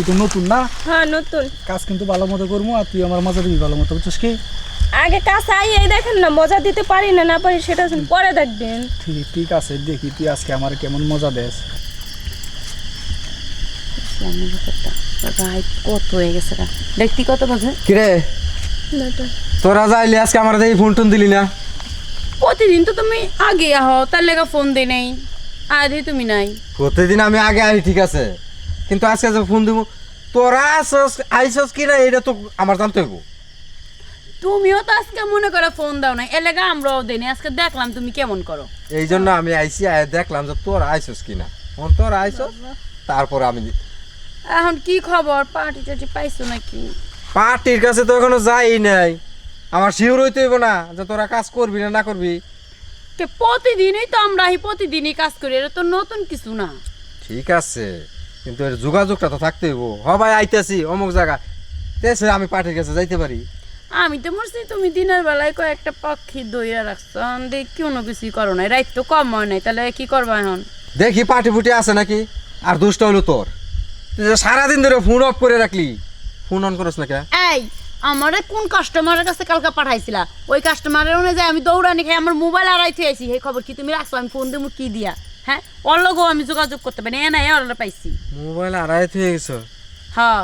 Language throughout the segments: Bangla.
তুই তো নতুন না? হ্যাঁ নতুন। কাজ কিন্তু ভালো মতো করব আর তুই আমার মজা দিবি ভালো মতো বুঝছিস কি? আগে কাজ আই এই দেখেন না মজা দিতে পারি না না পারি সেটা শুন পরে দেখবেন। ঠিক ঠিক আছে দেখি তুই আজকে আমার কেমন মজা দেস। কত হয়ে গেছে দেখতি কত বাজে? কিরে নটা। তোরা যাইলি আজকে আমার দেখি ফোন টোন দিলি না? প্রতিদিন তো তুমি আগে আহো তার লেগা ফোন নাই। তুমি নাই। প্রতিদিন আমি আগে আই ঠিক আছে? কিন্তু আজকে যে ফোন দিব তোরা আসস আইসস কি না এটা তো আমার জানতে হইব। তুমিও তো আজকে মনে করে ফোন দাও না এলাকা আমরাও দেনি আজকে দেখলাম তুমি কেমন করো। এই জন্য আমি আইসি আয় দেখলাম যে তোর আইসস কিনা এখন তোর আইসস তারপর আমি এখন কি খবর? পার্টি টাটি পাইছো নাকি? পার্টির কাছে তো এখনও যাই নাই। আমার শিওর হইতে হইব না যে তোরা কাজ করবি না না করবি। প্রতিদিনই তো আমরা প্রতিদিনই কাজ করি এটা তো নতুন কিছু না। ঠিক আছে। কিন্তু এর যোগাযোগটা তো থাকতে হইব হবাই আইতেছি অমুক জায়গা। তেসে আমি পার্টির কাছে যাইতে পারি। আমি তো মরছি তুমি দিনের বেলায় কয়েকটা পাখি দইরা রাখছো। দেখি কোনো কিছুই করো নাই। রাত তো কম হয় নাই তাহলে কি করবা এখন? দেখি পাটি ফুটি আছে নাকি? আর দুষ্ট হলো তোর। তুই যে সারাদিন ধরে ফোন অফ করে রাখলি। ফোন অন করস না কে? এই আমারে কোন কাস্টমারের কাছে কালকে পাঠাইছিলা? ওই কাস্টমারের অনুযায়ী আমি দৌড়ানি খাই আমার মোবাইল আড়াইতে আইছি। এই খবর কি তুমি রাখছো? আমি ফোন দেবো কি দিয়া? হ্যাঁ? ওর লগেও আমি যোগাযোগ করতে পারি। এ নাই অর্ডার পাইছি। মোবাইল আড়াই হয়ে গেছো? হ্যাঁ।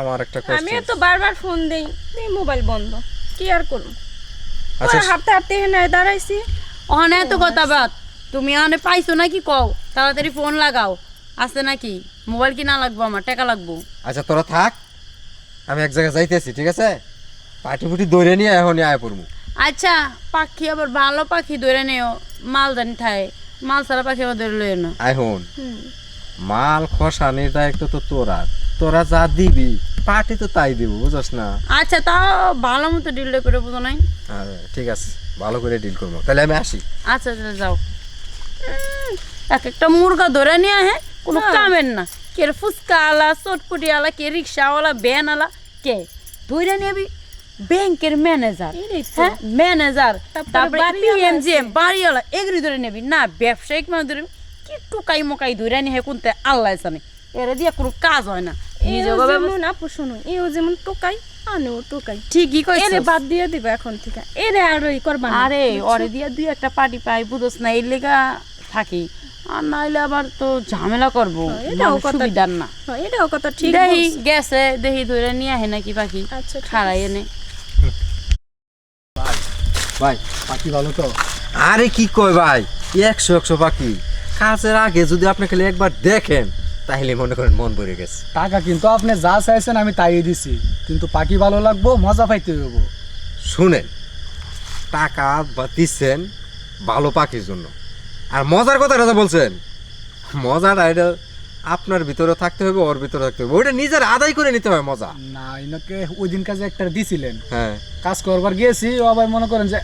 আমার একটা আমিও কোশ্চেন তো বারবার ফোন দেই দেই মোবাইল বন্ধ। কি আর করব? আচ্ছা হাঁটতে হাঁটতে এখানে দাঁড়াইছি। ওখানে এত কথা বাদ। তুমি ওখানে পাইছো নাকি কও? তাড়াতাড়ি ফোন লাগাও। আছে নাকি? মোবাইল কিনা লাগবো আমার? টাকা লাগবো। আচ্ছা তোরা থাক। আমি এক জায়গায় যাইতেছি ঠিক আছে? পার্টি ফুটি দৌড়ে নিয়ে এখন আয় পড়ব আচ্ছা পাখি আবার ভালো পাখি ধরে নেও। মাল জানি থাকে মাল ছাড়া পাখি আবার ধরে না। হন। মাল খসানির দায়িত্ব তো তোরা। তোরা যা দিবি পার্টি তো তাই দিব বুঝস না? আচ্ছা তাও ভালো মতো ডিলটা করে বুঝো নাই? আর ঠিক আছে ভালো করে ডিল করব। তাহলে আমি আসি। আচ্ছা আচ্ছা যাও। এক একটা মুরগা ধরে নিয়ে হ্যাঁ কোনো কামের না। কে ফুচকা আলা চটপটি আলা কে রিক্সাওয়ালা ভ্যান আলা কে ধরে নিবি ব্যাংকের ম্যানেজার। হ্যাঁ ম্যানেজার। তারপরে পিএমজিএম বাড়িওয়ালা এগুলি ধরে নেবি। না ব্যবসায়িক মানে ধরে কি টুকাই মোকাই ধরে নিয়ে কোনতে? আল্লাহ জানে এরা দিয়ে কোনো কাজ হয় না। যেমন আপু শুনুন এও যেমন টোকাই আনেও টোকাই। ঠিকই এরে বাদ দিয়ে দিবে এখন থেকে। এরে আর ওই করবা আরে ওরে দিয়া দুই একটা পার্টি পাই বুঝোস না এর লেগা থাকি। আর নাইলে আবার তো ঝামেলা করব। এটাও কথা। সুবিধার না। এটাও কথা ঠিক দেখি গেছে দেখি ধরে নিয়ে আহে নাকি পাখি। আচ্ছা, খাড়াই এনে। ভাই পাখি ভালো তো? আরে কি কয় ভাই একশো একশো পাখি। কাজের আগে যদি আপনি খালি একবার দেখেন তাহলে মনে করেন মন ভরে গেছে। টাকা কিন্তু আপনি যা চাইছেন আমি তাই দিছি। কিন্তু পাখি ভালো লাগবো মজা পাইতে হইব। শুনেন টাকা বা দিচ্ছেন ভালো পাখির জন্য। আর মজার কথাটা বলছেন মজাটা এটা আপনার ভিতরে থাকতে হবে ওর ভিতরে থাকতে হবে ওইটা নিজের আদায় করে নিতে হয় মজা। না ইনাকে ওই দিন কাজে একটা দিছিলেন। হ্যাঁ। কাজ করবার গিয়েছি ও আবার মনে করেন যে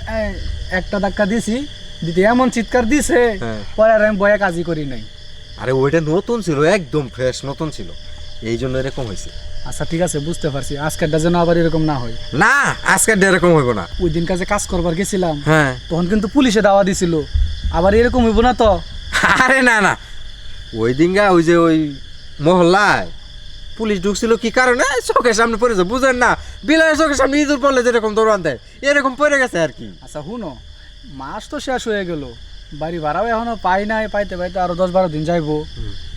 একটা ধাক্কা দিছি দিতে এমন চিৎকার দিছে হ্যাঁ। পরে আর আমি বয়া কাজই করি নাই। আরে ওইটা নতুন ছিল একদম ফ্রেশ নতুন ছিল। এই জন্য এরকম হয়েছে। আচ্ছা ঠিক আছে বুঝতে পারছি। আজকেরটা যেন আবার এরকম না হয়। না আজকের ডে এরকম হইব না। ওই দিন কাজে কাজ করবার গেছিলাম হ্যাঁ। তখন কিন্তু পুলিশে দাওয়া দিছিল। আবার এরকম হইব না তো? আরে না না। ওই দিনগা ওই যে ওই মহল্লায় পুলিশ ঢুকছিল কি কারণে? চোখের সামনে পড়েছে বুঝেন না? বিলাসের চোখের সামনে ইঁদুর পড়লে যেরকম দৌড়ান দেয় এরকম পড়ে গেছে আর কি। আচ্ছা শুনো মাস তো শেষ হয়ে গেল বাড়ি ভাড়াও এখনও পাই নাই পাইতে পাইতে আরও দশ বারো দিন যাইবো।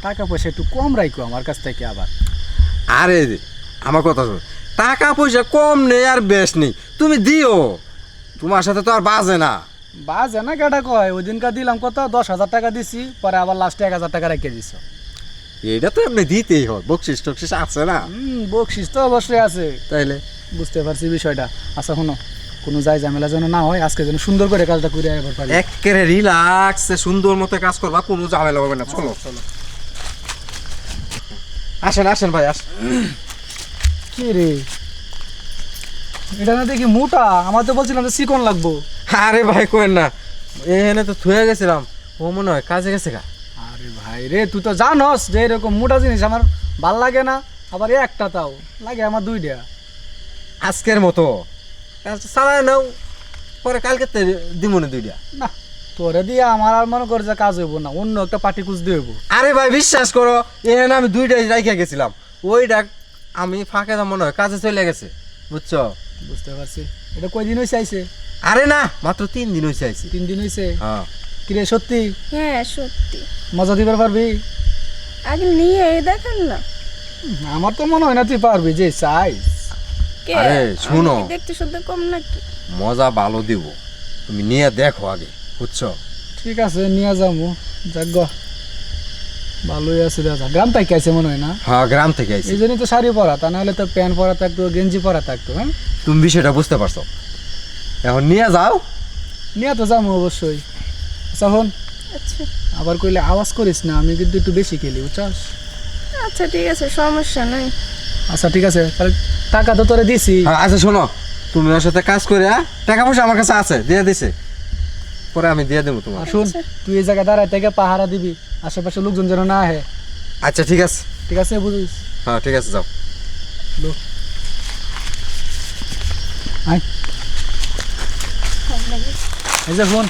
টাকা পয়সা একটু কম রাখো আমার কাছ থেকে আবার। আরে আমার কথা শোন টাকা পয়সা কম নেই আর বেশ নেই তুমি দিও তোমার সাথে তো আর বাজে না। বাজে না কেটা কয়? ওই দিনকার দিলাম কত? দশ হাজার টাকা দিছি পরে আবার লাস্টে এক হাজার টাকা রেখে দিছ। এটা তো এমনি দিতেই হয় বকশিস টকশিস আছে না? হুম বকশিস তো অবশ্যই আছে। তাইলে? বুঝতে পারছি বিষয়টা। আচ্ছা শোনো কোনো যাই ঝামেলা যেন না হয় আজকে যেন সুন্দর করে কাজটা করে এবার পারি। একেবারে রিল্যাক্সে সুন্দর মতো কাজ করবা কোনো ঝামেলা হবে না চলো। চলো আসেন আসেন ভাই আসেন কি রে? এটা না দেখি মোটা আমার তো বলছিলাম যে চিকন লাগবো। আরে ভাই কোয়েন না। এখানে তো থুয়ে গেছিলাম। ও মনে হয় কাজে গেছে গা। আরে ভাই রে তুই তো জানস যে এরকম মোটা জিনিস আমার ভালো লাগে না আবার একটা তাও লাগে আমার দুইটা। আজকের মতো। চালায় নাও পরে কালকে দিমনে দুইটা। না। তোরে দিয়ে আমার আর মনে করে যে কাজ হইব না অন্য একটা পার্টি কুচ দিয়ে হইব। আরে ভাই বিশ্বাস করো এখানে আমি দুইটাই রাইখা গেছিলাম। ওই ওইটা আমি ফাঁকে মনে হয় কাজে চলে গেছে বুঝছ? বুঝতে পারছি। এটা কয়দিন হয়েছে আইছে? আরে না মাত্র তিন দিন হয়েছে আইছি। তিন দিন হয়েছে হ্যাঁ। কিরে সত্যি? হ্যাঁ সত্যি। মজা দিবার পারবি? আগে নিয়ে এই দেখেন না। আমার তো মনে হয় না তুই পারবি যে সাইজ কে? আরে, শুনো। দেখতে শুনতে কম নাকি? মজা ভালো দিব। তুমি নিয়ে দেখো আগে বুঝছ? ঠিক আছে নিয়ে যাব। যাক গ। ভালোই আছে দাদা গ্রাম থেকে আছে মনে হয় না? হ্যাঁ গ্রাম থেকে আইছি। এই জন্যই তো শাড়ি পরা তা নাহলে তো প্যান্ট পরা থাকতো গেঞ্জি পরা থাকতো হ্যাঁ? তুমি বিষয়টা বুঝতে পারছ। এখন নিয়ে যাও। নিয়ে তো যাব অবশ্যই। আচ্ছা হন। আচ্ছা। আবার কইলে আওয়াজ করিস না আমি কিন্তু একটু বেশি খেলি বুঝছস? আচ্ছা ঠিক আছে সমস্যা নাই। আচ্ছা ঠিক আছে তাহলে টাকা তো তোরে দিছি। হ্যাঁ, আচ্ছা শোনো। তুমি ওর সাথে কাজ করে আ, টাকা পয়সা আমার কাছে আছে দিয়ে দিছে। পরে আমি দিয়ে দেবো তোমার। শুন তুই এই জায়গায় দাঁড়ায় থেকে পাহারা দিবি। আশেপাশে লোকজন যেন না আহে। আচ্ছা ঠিক আছে। ঠিক আছে বুঝিস হ্যাঁ ঠিক আছে যাও। এই যে ফোন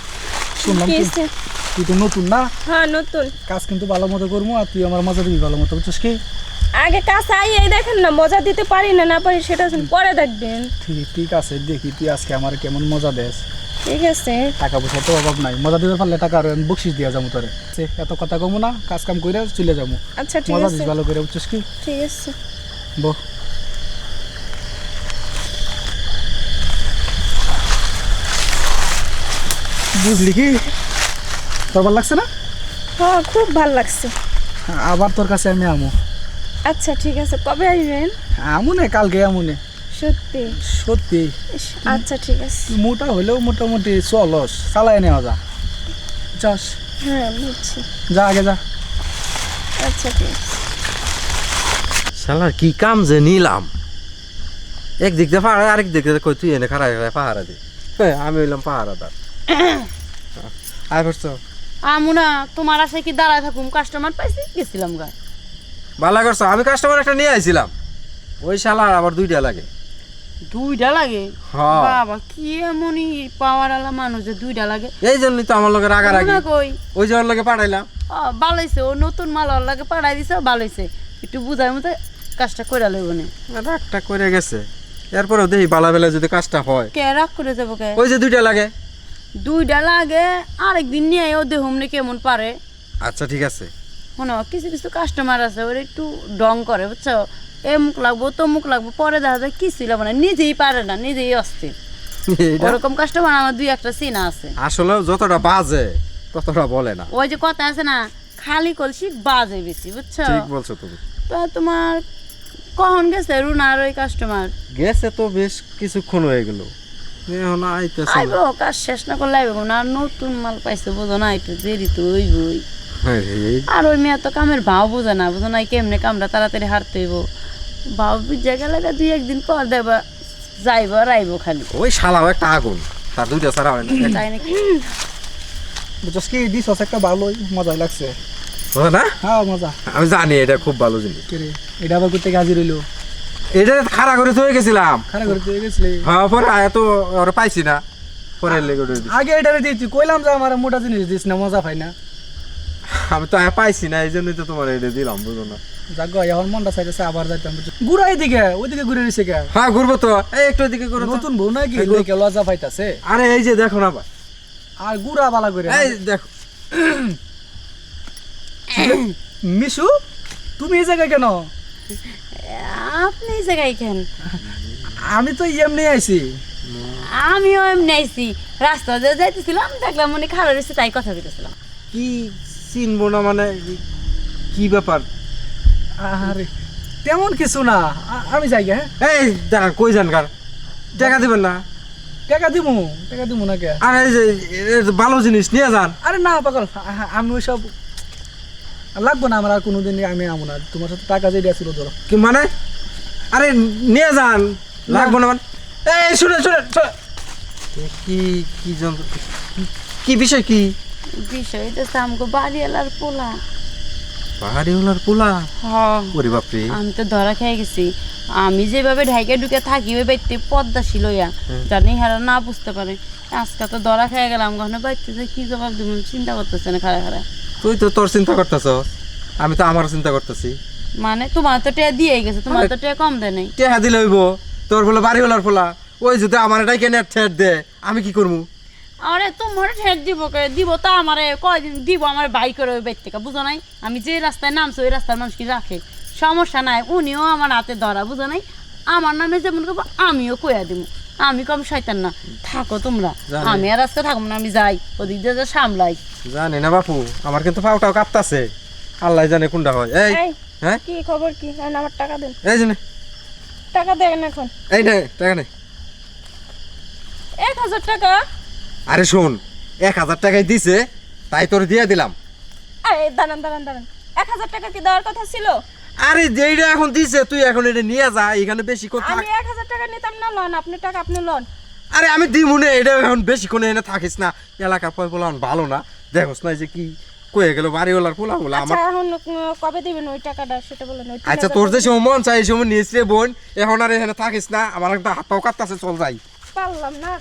শুনলাম তুই- তো নতুন না? হ্যাঁ নতুন। কাজ কিন্তু ভালো মতো করব আর তুই আমার মজা দিবি ভালো মতো বুঝছিস কি? আগে কাছে আই এই দেখেন না মজা দিতে পারি না না পারি সেটা পরে দেখবেন। ঠিক ঠিক আছে দেখি তুই আজকে আমার কেমন মজা দেস। ঠিক আছে। টাকা পয়সা তো অভাব নাই। মজা দিতে পারলে টাকা আর বকশিস দিয়া যাব তোরে। এত কথা কমো না কাজ কাম করে চলে যাব আচ্ছা ঠিক মজা দিস ভালো করে বুঝছিস কি? ঠিক আছে। বহ। বুঝলি কি? তোর ভালো লাগছে না? হ্যাঁ খুব ভালো লাগছে। আবার তোর কাছে আমি আমু। আচ্ছা ঠিক আছে। কবে আসবেন আমু না কালকে আমু নে। সত্যি? সত্যি। ইস, আচ্ছা ঠিক আছে। তুই মোটা হলেও মোটামুটি চলস চালাই নেওয়া যা। যাস। হ্যাঁ বুঝছি যা আগে যা। আচ্ছা ঠিক আছে। শালার কি কাম যে নিলাম? একদিক দিয়ে পাহাড়া আরেক দিক দিয়ে কই তুই এনে খারাপ পাহারা দি। হ্যাঁ আমি হইলাম পাহারাদার। আয় করছ আমুনা তোমার আশায় কি দাঁড়ায় থাকুম? কাস্টমার পাইছি গেছিলাম গা। ভালো করছ আমি কাস্টমার একটা নিয়ে আইছিলাম। ওই শালার আবার দুইটা লাগে। দুইটা লাগে? হ্যাঁ। বাবা কি এমনই পাওয়ার আলা মানুষ যে দুইটা লাগে? এই জন্যই তো আমার লোকের রাগারাগি। কই? ওই যাওয়ার লোকে পাঠাইলাম। হয়েছে ও নতুন মাল ওর লাগে পাঠাই দিছে হয়েছে একটু বুঝাই মতো কাজটা করে লইব না। রাগটা করে গেছে। এরপরেও দেখি বালা বেলা যদি কাজটা হয়। কে রাগ করে যাব কে? ওই যে দুইটা লাগে। দুইটা লাগে আরেকদিন নিয়ে ও দেহুম নি কেমন পারে? আচ্ছা ঠিক আছে। শোনো কিছু কিছু কাস্টমার আছে ওরা একটু ডং করে বুঝছ? এ মুখ লাগবো তো মুখ লাগবো পরে দেখা যায় কিছুই লাগবে না নিজেই পারে না নিজেই অস্থির। ওরকম কাস্টমার আমার দুই একটা সিনা আছে। আসলে যতটা বাজে ততটা বলে না। ওই যে কথা আছে না খালি কলসি বাজে বেশি বুঝছ? ঠিক বলছো তুমি। তো তোমার কখন গেছে রুনার ওই কাস্টমার গেছে তো বেশ কিছুক্ষণ হয়ে গেল। এখন আইতেছে আইব। কাজ শেষ না করলে আইব না নতুন মাল পাইছে বোঝো না একটু দেরি তো হইবই। হ্যাঁ, আর ওই মেয়ে তো কামের ভাও বোঝে না বুঝো না কেমনে কামটা তাড়াতাড়ি হারতে হইব। ভাও বুঝে গেলে দুই একদিন পর দেবা যাইব আর আইব খালি। ওই শালাও একটা আগুন তার দুইটা ছাড়া হয় না। তাই নাকি? বুঝছিস কি দিস একটা ভালোই মজা লাগছে। হয় না? হ্যাঁ মজা। আমি জানি এটা খুব ভালো জিনিস। কে রে এটা আবার করতে হাজির হইল এটা খাড়া করে থয়ে গেছিলাম। খারাপ করে তুই গেছিলি? হ্যাঁ পরে এত ওরা পাইছি না। পরে লেগে আগে এটা দিয়ে তুই কইলাম যে আমার মোটা জিনিস দিস না মজা পাই না। আমি তো আর পাইছি না এই জন্যই তো তোমার এটা দিলাম বুঝো না। এখন মনটা চাইতেছে আবার যাইতাম ঘুরা এদিকে ওইদিকে ঘুরে রয়েছে কে? হ্যাঁ ঘুরবো তো। এই একটু নতুন বউ নাকি এই লজ্জা পাইতাছে? আরে এই যে দেখো না আর গুড়া বালা করে এই দেখো। মিশু তুমি এই জায়গায় কেন? আপনি এই জায়গায় কেন? আমি তো এমনি আইছি। আমিও এমনি আইছি। রাস্তা দিয়ে যাইতেছিলাম দেখলাম মনে খারাপ তাই কথা বলতেছিলাম কি চিনবো না মানে কি ব্যাপার? আরে তেমন কিছু না। আমি যাই গে, হ্যাঁ? এই দাঁড়ান কই যান কার? টাকা দিবেন না। টাকা দিমু টাকা দিমু না কে আর ভালো জিনিস নিয়ে যান। আরে না পাগল আমি ওইসব লাগবো না আমার আর কোনোদিন আমি আমু না। তোমার সাথে টাকা যে দিয়েছিল ধরো। কি মানে? আরে নিয়ে যান। লাগবো না মানে। এই শুনে শুনে। কি কি যন্ত্র কি- কি বিষয় কি? বিষয় তো আমাকে বাড়ি এলার পোলা। পাহাড়ি হলার পোলা। হ্যাঁ। ওরে বাপরে। আমি তো ধরা খেয়ে গেছি। আমি যেভাবে ঢাইকে ঢুকে থাকি ওই বাড়িতে পদ্মা ছিল ইয়া। জানি হারা না বুঝতে পারে। আজকে তো ধরা খেয়ে গেলাম বাড়িতে যে কি জবাব দিব চিন্তা করতেছে না খারা খারা তুই তো তোর চিন্তা করতেছ আমি তো আমার চিন্তা করতেছি। মানে তোমার তো টিয়া দিয়ে গেছে তোমার তো টিয়া কম দেয় নাই। টেহা দিলে হইব। তোর বলে বাড়ি হলার ফোলা ওই যদি আমার এটাই কেন ঠেট দে আমি কি করব আরে তোমার ঠেক দিব কে? দিব তা আমারে কয়দিন দিব আমার বাই করে ওই থেকে বুঝো নাই? আমি যে রাস্তায় নামছি ওই রাস্তার মানুষ কি রাখে? সমস্যা নাই উনিও আমার হাতে ধরা বুঝো নাই? আমার নামে যেমন করব আমিও কইয়া দিব আমি কম শয়তান না থাকো তোমরা। আমি আর আজকে থাকব না আমি যাই ওদিক দিয়ে যা সামলাই। জানি না বাপু আমার কিন্তু পাউটাও কাঁপতাছে। আল্লাহ জানে কোনটা হয়। এই হ্যাঁ? কি খবর কি? আমার টাকা দেন। এই জন্য টাকা দেন এখন। এই নে টাকা নে। এক হাজার টাকা? আরে শোন এক হাজার টাকায় দিছে তাই তোর দিয়ে দিলাম। আরে দাঁড়ান দাঁড়ান দাঁড়ান। এক হাজার টাকা কি দেওয়ার কথা ছিল? আরে যেইটা এখন দিছে তুই এখন এটা নিয়ে যা এখানে বেশি কথা আমি এক হাজার টাকা নিতাম না লন আপনি টাকা আপনি লন। আরে আমি এটা এখন বেশি কোনে এনে থাকিস না। এলাকার পয় বলান ভালো না। দেখোস না যে কি কয়ে গেল বাড়িওয়ালার পোলা বলা আচ্ছা আমার। এখন কবে দিবেন ওই টাকাটা সেটা বলেন আচ্ছা তোর যে সময় মন চাই এই সময় নিয়েছে বোন। এখন আর এখানে থাকিস না আমার একটা হাত পাও কাটতাছে চল যাই। পারলাম না।